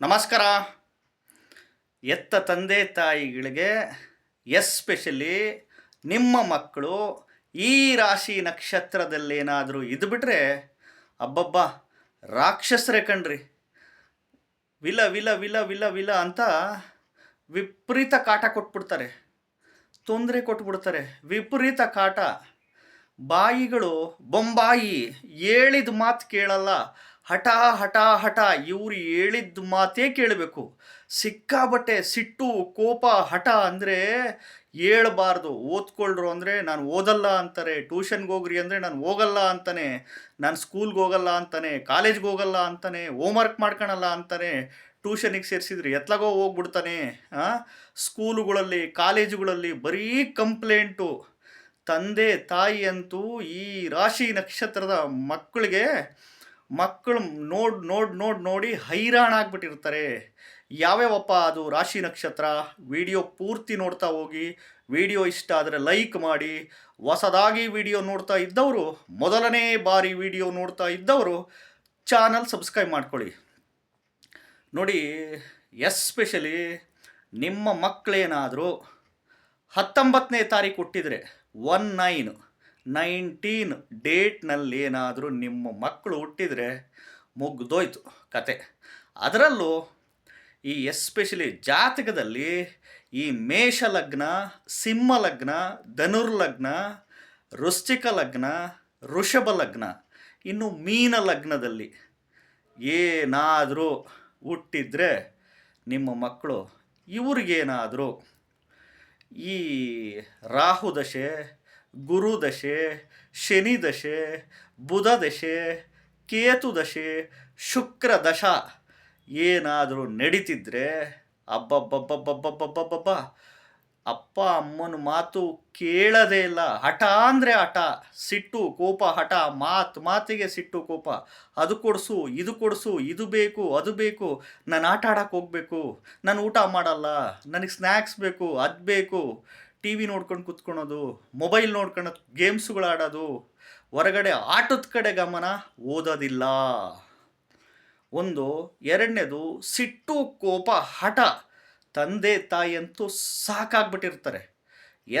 ನಮಸ್ಕಾರ. ಎತ್ತ ತಂದೆ ತಾಯಿಗಳಿಗೆ, ಎಸ್ಪೆಷಲಿ ನಿಮ್ಮ ಮಕ್ಕಳು ಈ ರಾಶಿ ನಕ್ಷತ್ರದಲ್ಲೇನಾದರೂ ಇದ್ಬಿಟ್ರೆ, ಅಬ್ಬಬ್ಬ, ರಾಕ್ಷಸರೇ ಕಣ್ರಿ. ವಿಲ ವಿಲ ವಿಲ ವಿಲ ವಿಲ ಅಂತ ವಿಪರೀತ ಕಾಟ ಕೊಟ್ಬಿಡ್ತಾರೆ. ತೊಂದರೆ ಕೊಟ್ಬಿಡ್ತಾರೆ. ವಿಪರೀತ ಕಾಟ. ಬಾಯಿಗಳು ಬೊಂಬಾಯಿ, ಹೇಳಿದ ಮಾತು ಕೇಳಲ್ಲ. ಹಠ ಹಠ ಹಠ ಇವ್ರು ಹೇಳಿದ ಮಾತೇ ಕೇಳಬೇಕು. ಸಿಕ್ಕಾಬಟ್ಟೆ ಸಿಟ್ಟು, ಕೋಪ, ಹಠ ಅಂದರೆ ಹೇಳ್ಬಾರ್ದು. ಓದ್ಕೊಳ್ರು ಅಂದರೆ ನಾನು ಓದಲ್ಲ ಅಂತಾರೆ. ಟ್ಯೂಷನ್ಗೆ ಹೋಗ್ರಿ ಅಂದರೆ ನಾನು ಹೋಗಲ್ಲ ಅಂತಾನೆ. ನಾನು ಸ್ಕೂಲ್ಗೆ ಹೋಗಲ್ಲ ಅಂತಾನೆ. ಕಾಲೇಜ್ಗೆ ಹೋಗಲ್ಲ ಅಂತಾನೆ. ಹೋಮ್ವರ್ಕ್ ಮಾಡ್ಕೊಳಲ್ಲ ಅಂತಾನೆ. ಟ್ಯೂಷನಿಗೆ ಸೇರಿಸಿದ್ರಿ ಎತ್ಲಾಗೋ ಹೋಗ್ಬಿಡ್ತಾನೆ. ಸ್ಕೂಲುಗಳಲ್ಲಿ, ಕಾಲೇಜುಗಳಲ್ಲಿ ಬರೀ ಕಂಪ್ಲೇಂಟು. ತಂದೆ ತಾಯಿ ಅಂತೂ ಈ ರಾಶಿ ನಕ್ಷತ್ರದ ಮಕ್ಕಳಿಗೆ ಮಕ್ಕಳು ನೋಡಿ ನೋಡಿ ನೋಡಿ ನೋಡಿ ಹೈರಾಣ ಆಗ್ಬಿಟ್ಟಿರ್ತಾರೆ ಯಾವ್ಯಾವಪ್ಪ ಅದು ರಾಶಿ ನಕ್ಷತ್ರ? ವಿಡಿಯೋ ಪೂರ್ತಿ ನೋಡ್ತಾ ಹೋಗಿ, ವಿಡಿಯೋ ಇಷ್ಟ ಆದರೆ ಲೈಕ್ ಮಾಡಿ. ಹೊಸದಾಗಿ ವಿಡಿಯೋ ನೋಡ್ತಾ ಇದ್ದವರು, ಮೊದಲನೇ ಬಾರಿ ವಿಡಿಯೋ ನೋಡ್ತಾ ಇದ್ದವರು, ಚಾನಲ್ ಸಬ್ಸ್ಕ್ರೈಬ್ ಮಾಡ್ಕೊಳ್ಳಿ. ನೋಡಿ, ಎಸ್ಪೆಷಲಿ ನಿಮ್ಮ ಮಕ್ಕಳೇನಾದರೂ ಹತ್ತೊಂಬತ್ತನೇ ತಾರೀಕು ಹುಟ್ಟಿದರೆ, ಒನ್ ನೈನ್ ನೈನ್ಟೀನ್ ಡೇಟ್ನಲ್ಲಿ ಏನಾದರೂ ನಿಮ್ಮ ಮಕ್ಕಳು ಹುಟ್ಟಿದರೆ ಮುಗ್ದೋಯ್ತು ಕತೆ. ಅದರಲ್ಲೂ ಈ ಎಸ್ಪೆಷಲಿ ಜಾತಕದಲ್ಲಿ ಈ ಮೇಷ ಲಗ್ನ ಸಿಂಹ ಲಗ್ನ ಧನುರ್ಲಗ್ನ ವೃಶ್ಚಿಕ ಲಗ್ನ ಋಷಭ ಲಗ್ನ ಇನ್ನು ಮೀನ ಲಗ್ನದಲ್ಲಿ ಏನಾದರೂ ಹುಟ್ಟಿದರೆ ನಿಮ್ಮ ಮಕ್ಕಳು ಇವ್ರಿಗೇನಾದರೂ ಈ ರಾಹು ದಶೆ ಗುರು ದಶೆ, ಶನಿ ದಶೆ, ಬುಧ ದಶೆ, ಕೇತು ದಶೆ, ಶುಕ್ರ ದಶ. ಏನಾದರೂ ನಡೀತಿದ್ರೆ ಅಬ್ಬಬ್ಬಬ್ಬಬ್ಬಬ್ಬಬ್ಬಬ್ಬ ಅಪ್ಪ ಅಮ್ಮನ ಮಾತು ಕೇಳದೇ ಇಲ್ಲ. ಹಠ ಅಂದರೆ ಹಠ. ಸಿಟ್ಟು, ಕೋಪ, ಹಠ. ಮಾತು, ಮಾತಿಗೆ ಸಿಟ್ಟು, ಕೋಪ. ಅದು ಕೊಡಿಸು, ಇದು ಕೊಡಿಸು, ಇದು ಬೇಕು, ಅದು ಬೇಕು. ನಾನು ಆಟ ಆಡೋಕ್ಕೆ ಹೋಗಬೇಕು. ನಾನು ಊಟ ಮಾಡಲ್ಲ. ನನಗೆ ಸ್ನ್ಯಾಕ್ಸ್ ಬೇಕು, ಅದು ಬೇಕು. ಟಿ ವಿ ನೋಡ್ಕೊಂಡು ಕುತ್ಕೊಳೋದು, ಮೊಬೈಲ್ ನೋಡ್ಕೊಂಡು ಗೇಮ್ಸ್ಗಳಾಡೋದು, ಹೊರಗಡೆ ಆಟದ ಕಡೆ ಗಮನ ಓದೋದಿಲ್ಲ ಒಂದು, ಎರಡನೇದು ಸಿಟ್ಟು, ಕೋಪ, ಹಠ ತಂದೆ, ತಾಯಿ ಅಂತೂ ಸಾಕಾಗ್ಬಿಟ್ಟಿರ್ತಾರೆ.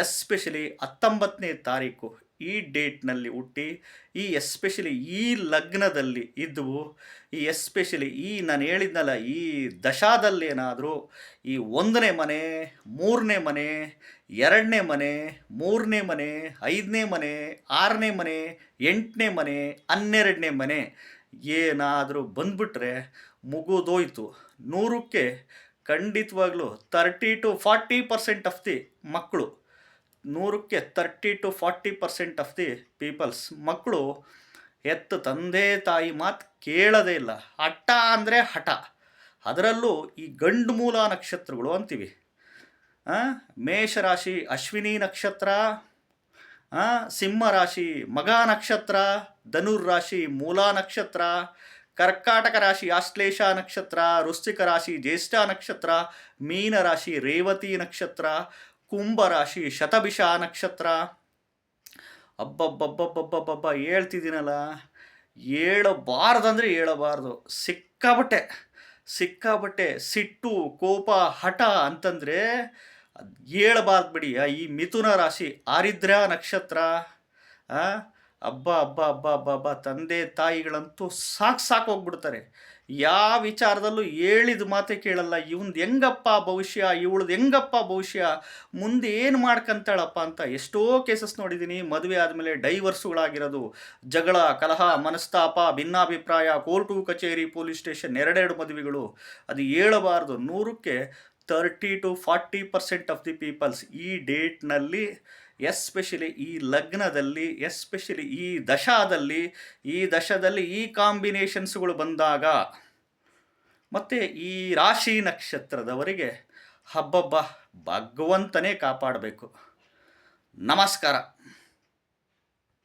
ಎಸ್ಪೆಷಲಿ ಹತ್ತೊಂಬತ್ತನೇ ತಾರೀಕು ಈ ಡೇಟ್ನಲ್ಲಿ ಹುಟ್ಟಿ, ಈ ಎಸ್ಪೆಷಲಿ ಈ ಲಗ್ನದಲ್ಲಿ ಇದ್ದವು ಈ ಎಸ್ಪೆಷಲಿ ಈ ನಾನು ಹೇಳಿದ್ನಲ್ಲ ಈ ದಶಾದಲ್ಲೇನಾದರೂ ಈ ಒಂದನೇ ಮನೆ, ಮೂರನೇ ಮನೆ ಎರಡನೇ ಮನೆ, ಮೂರನೇ ಮನೆ, ಐದನೇ ಮನೆ, ಆರನೇ ಮನೆ, ಎಂಟನೇ ಮನೆ, ಹನ್ನೆರಡನೇ ಮನೆ ಏನಾದರೂ ಬಂದ್ಬಿಟ್ರೆ ಮುಗಿದೋಯ್ತು. ನೂರಕ್ಕೆ ಖಂಡಿತವಾಗ್ಲೂ thirty two forty percent of the ಮಕ್ಕಳು, ನೂರಕ್ಕೆ thirty two forty percent of the peoples ಮಕ್ಕಳು ಎತ್ತ ತಂದೆ ತಾಯಿ ಮಾತು ಕೇಳೋದೇ ಇಲ್ಲ. ಹಠ ಅಂದರೆ ಹಠ. ಅದರಲ್ಲೂ ಈ ಗಂಡು ಮೂಲ ನಕ್ಷತ್ರಗಳು ಅಂತೀವಿ. ಮೇಷರಾಶಿ ಅಶ್ವಿನಿ ನಕ್ಷತ್ರ ಸಿಂಹ ರಾಶಿ ಮಗ ನಕ್ಷತ್ರ ಧನುರ್ ರಾಶಿ ಮೂಲಾ ನಕ್ಷತ್ರ, ಕರ್ಕಾಟಕ ರಾಶಿ ಆಶ್ಲೇಷ ನಕ್ಷತ್ರ, ವೃಶ್ಚಿಕ ರಾಶಿ ಜ್ಯೇಷ್ಠ ನಕ್ಷತ್ರ, ಮೀನ ರಾಶಿ ರೇವತಿ ನಕ್ಷತ್ರ, ಕುಂಭ ರಾಶಿ ಶತಭಿಷ ನಕ್ಷತ್ರ. ಅಬ್ಬಬ್ಬಬ್ಬಬ್ಬಬ್ಬಬ್ಬ, ಹೇಳ್ತಿದ್ದೀನಲ್ಲ, ಹೇಳಬಾರ್ದಂದ್ರೆ ಹೇಳಬಾರ್ದು. ಸಿಕ್ಕಾಬಟ್ಟೆ ಸಿಕ್ಕಾಬಟ್ಟೆ ಸಿಟ್ಟು, ಕೋಪ, ಹಠ ಅಂತಂದರೆ ಹೇಳಬಾರ್ದು ಬಿಡಿ ಈ ಮಿಥುನ ರಾಶಿ ಆರಿದ್ರ ನಕ್ಷತ್ರ ಹಬ್ಬ ಹಬ್ಬ ಹಬ್ಬ ಹಬ್ಬ ಹಬ್ಬ ತಂದೆ, ತಾಯಿಗಳಂತೂ ಸಾಕು ಸಾಕು ಹೋಗ್ಬಿಡ್ತಾರೆ. ಯಾವ ವಿಚಾರದಲ್ಲೂ ಹೇಳಿದ ಮಾತೇ ಕೇಳಲ್ಲ. ಇವಂದು ಹೆಂಗಪ್ಪ ಭವಿಷ್ಯ, ಇವಳದು ಹೆಂಗಪ್ಪ ಭವಿಷ್ಯ, ಮುಂದೆ ಏನು ಮಾಡ್ಕಂತಾಳಪ್ಪ ಅಂತ ಎಷ್ಟೋ ಕೇಸಸ್ ನೋಡಿದ್ದೀನಿ ಮದುವೆ ಆದಮೇಲೆ ಡೈವರ್ಸುಗಳಾಗಿರೋದು. ಜಗಳ, ಕಲಹ, ಮನಸ್ತಾಪ, ಭಿನ್ನಾಭಿಪ್ರಾಯ, ಕೋರ್ಟು, ಕಚೇರಿ, ಪೊಲೀಸ್ ಸ್ಟೇಷನ್, ಎರಡೆರಡು ಮದುವೆಗಳು. ಅದು ಹೇಳಬಾರ್ದು. ನೂರಕ್ಕೆ thirty two forty percent of the peoples ಈ ಡೇಟ್ನಲ್ಲಿ ಎಸ್ಪೆಷಲಿ ಈ ಲಗ್ನದಲ್ಲಿ ಎಸ್ಪೆಷಲಿ ಈ ದಶಾದಲ್ಲಿ, ಈ ದಶದಲ್ಲಿ ಈ ಕಾಂಬಿನೇಷನ್ಸ್ಗಳು ಬಂದಾಗ ಮತ್ತು ಈ ರಾಶಿ ನಕ್ಷತ್ರದವರಿಗೆ ಹಬ್ಬಬ್ಬ ಭಗವಂತನೇ ಕಾಪಾಡಬೇಕು. ನಮಸ್ಕಾರ.